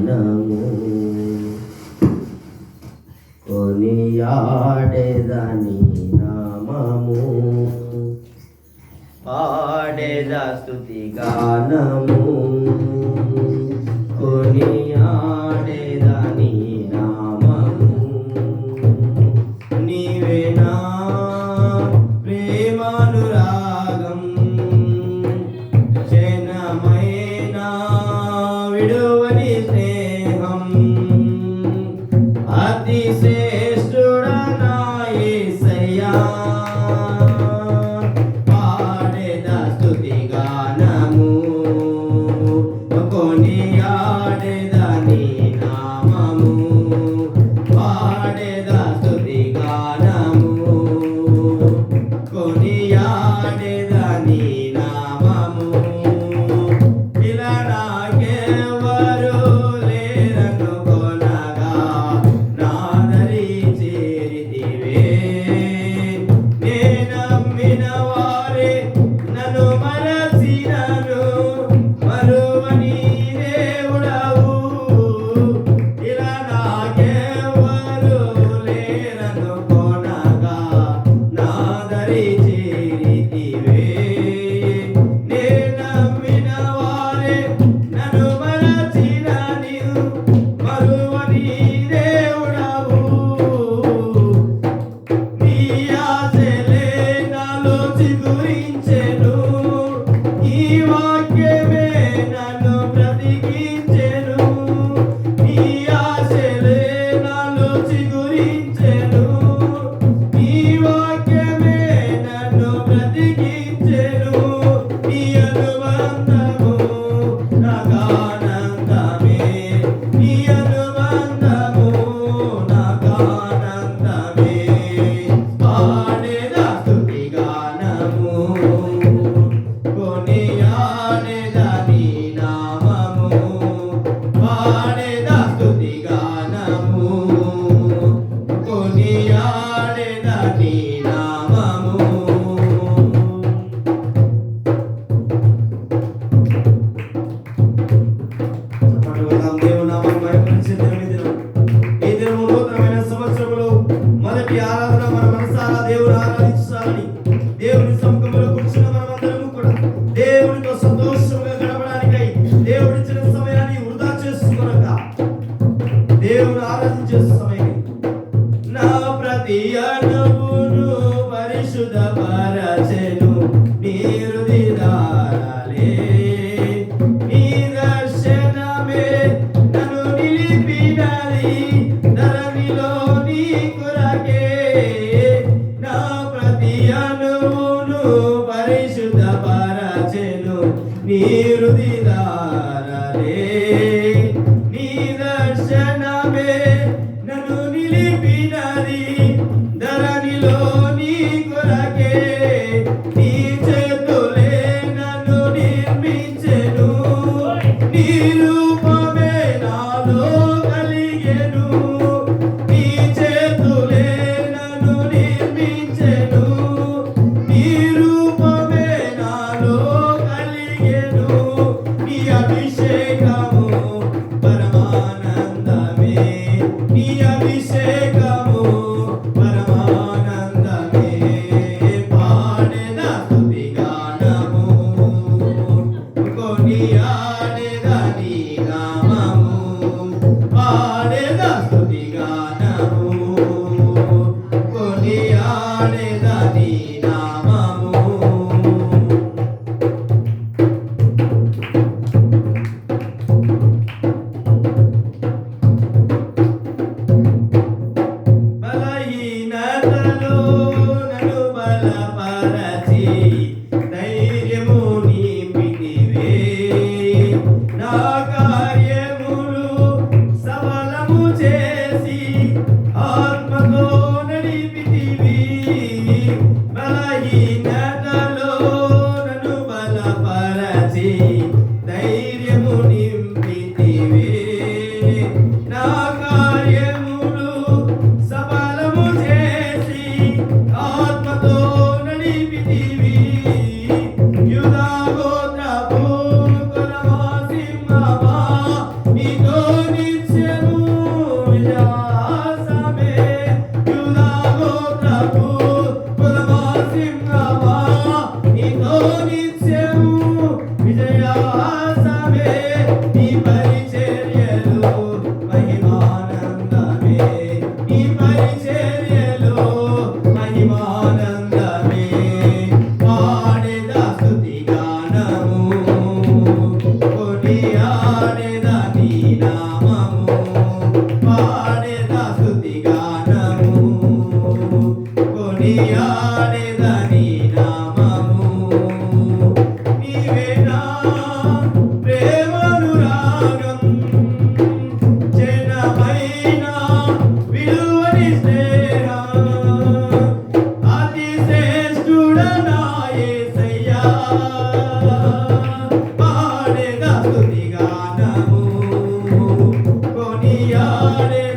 మనము. కొనియాడేదని నామము. పాడేద స్థుతి గానము. Yeah. Figurinha ఆరాధించాలని. దేవుని సముఖంలో కూర్చున్న మనమందరము కూడా దేవునితో సంతోషంగా గడపడానికై దేవుడి ఇచ్చిన సమయాన్ని వృధా చేసుకునక దేవుని ఆరాధించే సమయం నా ప్రతి అన్న हमारे